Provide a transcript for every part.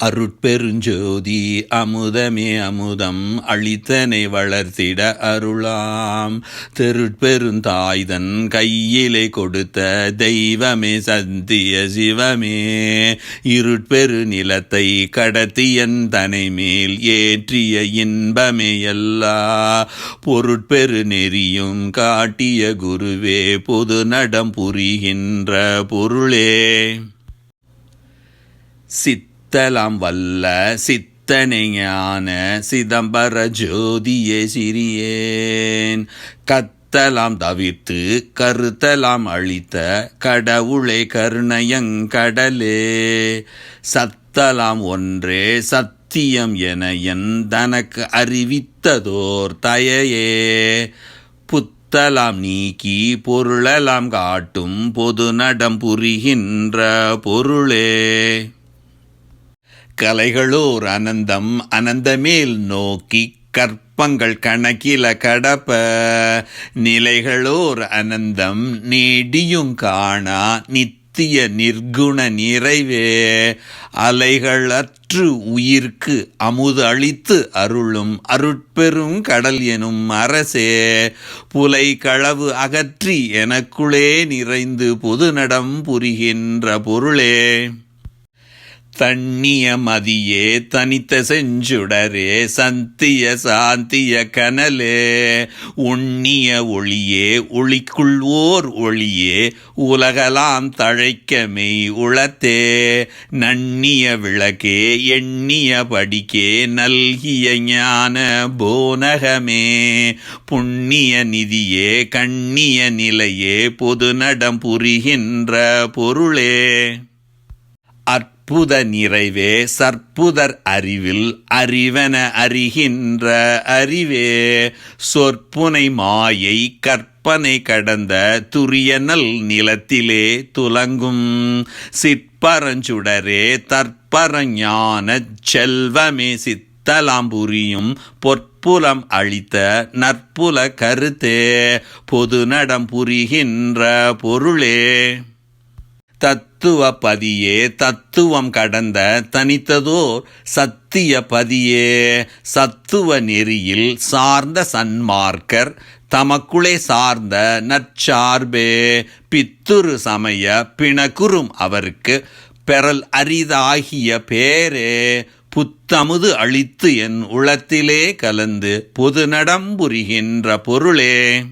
அருட்பெருஞ்சோதி அமுதமே அமுதம் அளித்தனை வளர்த்திட அருளாம். தெருட்பெருந்தாய்தன் கையிலே கொடுத்த தெய்வமே சந்திய சிவமே. இருட்பெரு நிலத்தை கடத்தியன் தனை மேல் ஏற்றிய இன்பமே எல்லா. பொருட்பெரு நெறியும் காட்டிய குருவே பொது நடம் புரிகின்ற பொருளே. சித் சித்தலாம் வல்ல சித்தனையான சிதம்பர ஜோதியே சிறியேன். கத்தலாம் தவிர்த்து கருத்தலாம் அழித்த கடவுளே கருணையங்கடலே. சத்தலாம் ஒன்றே சத்தியம் என என் தனக்கு அறிவித்ததோர் தயையே. புத்தலாம் நீக்கி பொருளலாம் காட்டும் பொது நடம் புரிகின்ற பொருளே. கலைகளோர் அனந்தம் அனந்தமேல் நோக்கி கற்பங்கள் கணக்கில கடப்ப. நிலைகளோர் அனந்தம் நீடியும் காணா நித்திய நிர்குண நிறைவே. அலைகளற்று உயிர்க்கு அமுது அளித்து அருளும் அருட்பெரும் கடல் எனும் அரசே. புலை களவு அகற்றி எனக்குள்ளே நிறைந்து பொது நடம் புரிகின்ற பொருளே. தண்ணிய மதியே தனித்த செஞ்சுடரே சந்திய சாந்திய கனலே. உண்ணிய ஒளியே ஒளிக்குள் ஓர் ஒளியே உலகலாம் தழைக்க மெய் உளத்தே. நன்னிய விளக்கே எண்ணிய படிக்கே நல்கிய ஞான போனகமே. புண்ணிய நிதியே கண்ணிய நிலையே பொது நடம் புரிகின்ற பொருளே. அற்புத நிறைவே சற்புதர் அறிவில் அறிவன அறிகின்ற அறிவே சொற்புனை மாயை கற்பனை கடந்த துரியனல் நிலத்திலே துலங்கும். சிற்பரஞ்சுடரே தற்பரஞான செல்வமே சித்தலாம் புரியும் பொற்புலம் அளித்த நற்புல கருத்தே பொது நடம் புரிகின்ற பொருளே. தத்துவ பதியே தத்துவம் கடந்த தனித்ததோர் சத்திய பதியே. சத்துவ நெறியில் சார்ந்த சன்மார்க்கர் தமக்குளே சார்ந்த நற்சார்பே. பித்துரு சமய பிணக்குறும் அவருக்கு பெறல் அரிதாகிய பேரே. புத்தமுது அளித்து என் உளத்திலே கலந்து பொது நடம் புரிகின்ற பொருளே.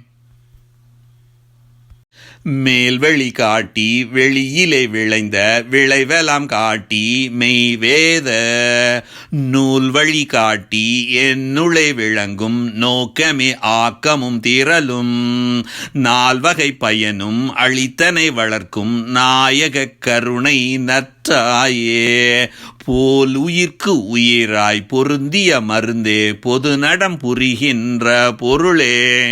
மேல்வெளி காட்டி வெளியிலே விளைந்த விளைவெல்லாம் காட்டி மெய்வேத. நூல் வழி காட்டி என்னுளே விளங்கும் நோக்கமே ஆக்கமும் திரளும். நால்வகை பயனும் அளித்தனை வளர்க்கும் நாயக கருணை நற்றாயே. போல் உயிர்க்கு உயிராய் பொருந்திய மருந்தே பொது நடம் புரிகின்ற பொருளே.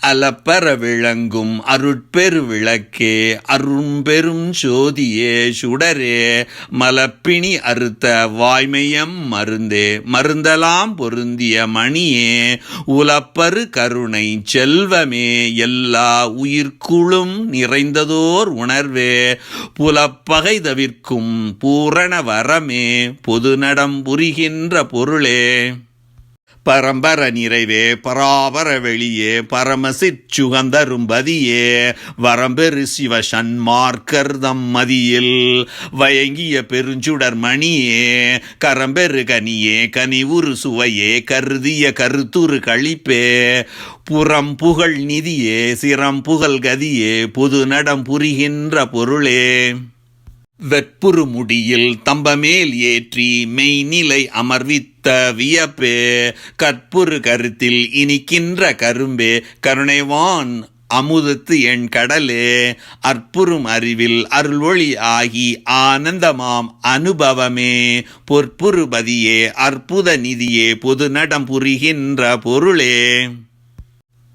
அலப்பர விளங்கும் அருட்பெரு விளக்கே அரும்பெரும் சோதியே சுடரே மலப்பிணி அறுத்த வாய்மையம் மருந்தே மருந்தலாம் பொருந்திய மணியே உலப்பரு கருணை செல்வமே எல்லா உயிர்க்குளும் நிறைந்ததோர் உணர்வே புலப்பகை தவிர்க்கும் பூரண வரமே பொது நடம் புரிகின்ற பொருளே. பரம்பர நிறைவே பராபர வெளியே பரமசிற் சுகந்தரும்பதியே வரம்பெரு சிவ சன்மார்க்கர் மதியில் வயங்கிய பெருஞ்சுடர் மணியே. கரம்பெரு கனியே கனிவுரு சுவையே கருதிய கருத்துரு கழிப்பே. புறம் புகழ் நிதியே சிறம் புகழ் கதியே பொது நடம் புரிகின்ற பொருளே. வெற்புறு முடியில் தம்பமேல் ஏற்றி மெய்நிலை அமர்வித்த வியப்பே கற்புறு கருத்தில் இனிக்கின்ற கரும்பே கருணைவான் அமுதத்து என் கடலே அற்புறும் அறிவில் அருள்வொளி ஆகி ஆனந்தமாம் அனுபவமே பொற்புறுபதியே அற்புத நிதியே பொது நடம் புரிகின்ற பொருளே.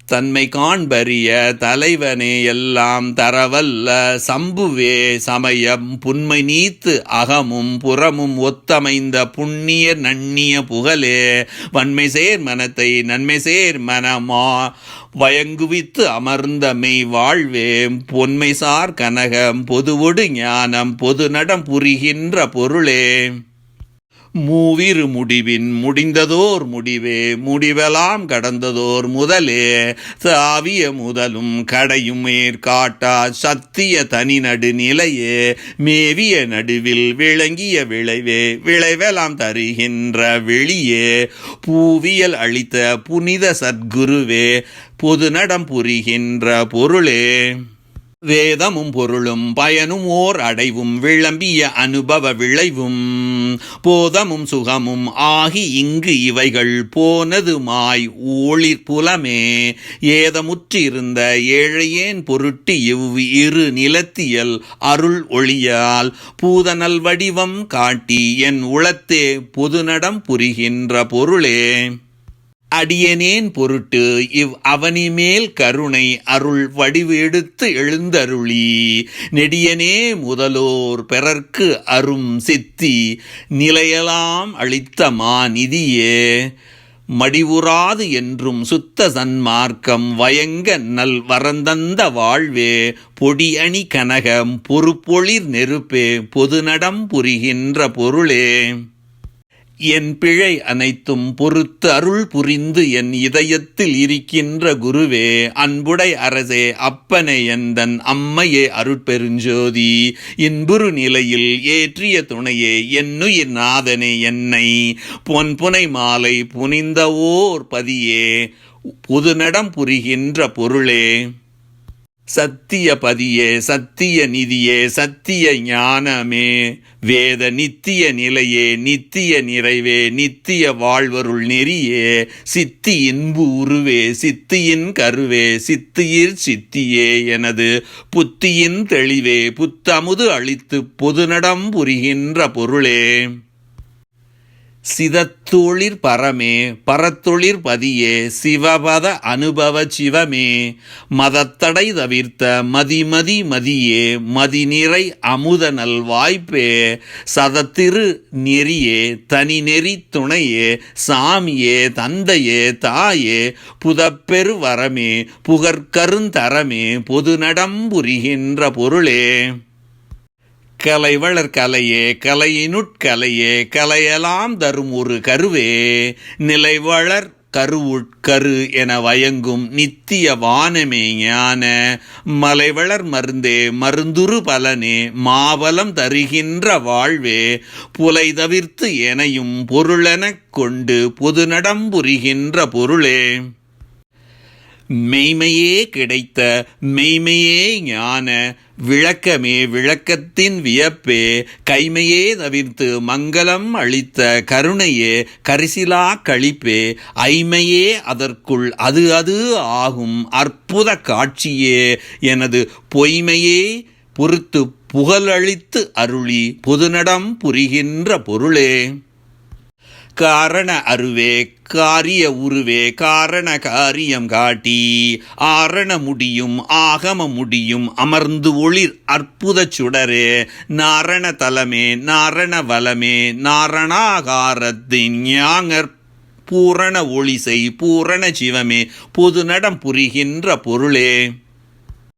தன்மை காண்பறிய தலைவனே எல்லாம் தரவல்ல. சம்புவே சமயம் புன்மை நீத்து அகமும் புறமும் ஒத்தமைந்த புண்ணிய நண்ணிய புகழே. வன்மை சேர் மனத்தை நன்மை சேர் மனமா. வயங்குவித்து அமர்ந்த மெய் வாழ்வே பொன்மை சார் கனகம் பொதுவொடு ஞானம் பொது நடம் புரிகின்ற பொருளே. மூவிரு முடிவின் முடிந்ததோர் முடிவே முடிவெல்லாம் கடந்ததோர் முதலே சாவிய முதலும் கடையும் மேற்காட்டா சத்திய தனி நடு நிலையே மேவிய நடுவில் விளங்கிய விளைவே விளைவெல்லாம் தருகின்ற வெளியே பூவியல் அளித்த புனித சத்குருவே பொதுநடம் புரிகின்ற பொருளே. வேதமும் பொருளும் பயனும் ஓர் அடைவும் விளம்பிய அனுபவ விளைவும். போதமும் சுகமும் ஆகி இங்கு இவைகள் போனதுமாய் ஊழிற் புலமே. ஏதமுற்றிருந்த ஏழையேன் பொருட்டு இவ் இரு நிலத்தியல் அருள் ஒளியால் பூதனல் வடிவம் காட்டி என் உளத்தே பொதுநடம் புரிகின்ற பொருளே. அடியனேன் பொருட்டு இவ் அவனிமேல் கருணை அருள் வடிவெடுத்து எழுந்தருளி. நெடியனே முதலோர் பிறர்க்கு அரும் சித்தி நிலையலாம் அளித்த மாநிதியே. மடிவுறாது என்றும் சுத்த சன்மார்க்கம் வயங்க நல் வரந்தந்த வாழ்வே. பொடியணி கனகம் பொறுப்பொளிர் நெருப்பே பொதுநடம் புரிகின்ற பொருளே. என் பிழை அனைத்தும் பொறுத்து அருள் புரிந்து என் இதயத்தில் இருக்கின்ற குருவே அன்புடை அரசே அப்பனே எந்தன் அம்மையே அருட்பெருஞ்சோதி. இன்புரு நிலையில் ஏற்றிய துணையே என்னுயிர் நாதனே என்னை. பொன்புனை மாலை புனிந்தவோர் பதியே புதுநடம் புரிகின்ற பொருளே. சத்திய பதியே சத்திய நிதியே சத்திய ஞானமே. வேத நித்திய நிலையே நித்திய நிறைவே நித்திய வாழ்வருள் நெறியே. சித்தி இன்பு உருவே சித்தியின் கருவே சித்தியிற் சித்தியே எனது புத்தியின் தெளிவே புத்தமுது அழித்து பொதுநடம் புரிகின்ற பொருளே. சிதத்தொழிற் பரமே பரத்தொழிற் பதியே சிவபத அனுபவ சிவமே. மதத்தடை தவிர்த்த மதிமதி மதியே மதிநிறை அமுத நல்வாய்ப்பே சதத்திரு நெறியே தனி நெறி துணையே சாமியே தந்தையே தாயே. புதப்பெரு வரமே புகற்கருந்தரமே பொதுநடம் புரிகின்ற பொருளே. கலை கலையே கலையினுட்கலையே கலையெல்லாம் தரும் ஒரு கருவே நிலைவளர் கருவுட்கரு என வயங்கும் நித்திய வானமே ஞான மலைவளர் மருந்தே மருந்துரு பலனே மாபலம் தருகின்ற வாழ்வே புலை தவிர்த்து எனையும் பொருளெனக் கொண்டு பொதுநடம் புரிகின்ற பொருளே. மெய்மையே கிடைத்த மெய்மையே ஞான விளக்கமே விளக்கத்தின் வியப்பே கைமையே தவிர்த்து மங்களம் அளித்த கருணையே கரிசிலா கழிப்பே ஐமையே அதற்குள் அது அது ஆகும் அற்புத காட்சியே எனது பொய்மையே பொறுத்து புகழளித்து அருளி பொதுநடம் புரிகின்ற பொருளே. காரண அருவே காரிய உருவே காரண காரியம் காட்டி ஆரண முடியும் ஆகம முடியும் அமர்ந்து ஒளிர் அற்புத சுடரே நாரண தலமே நாரண வலமே நாரணாகாரத்தின் ஞாங்கற் பூரண ஒளிசை பூரண சிவமே பொதுநடம் புரிகின்ற பொருளே.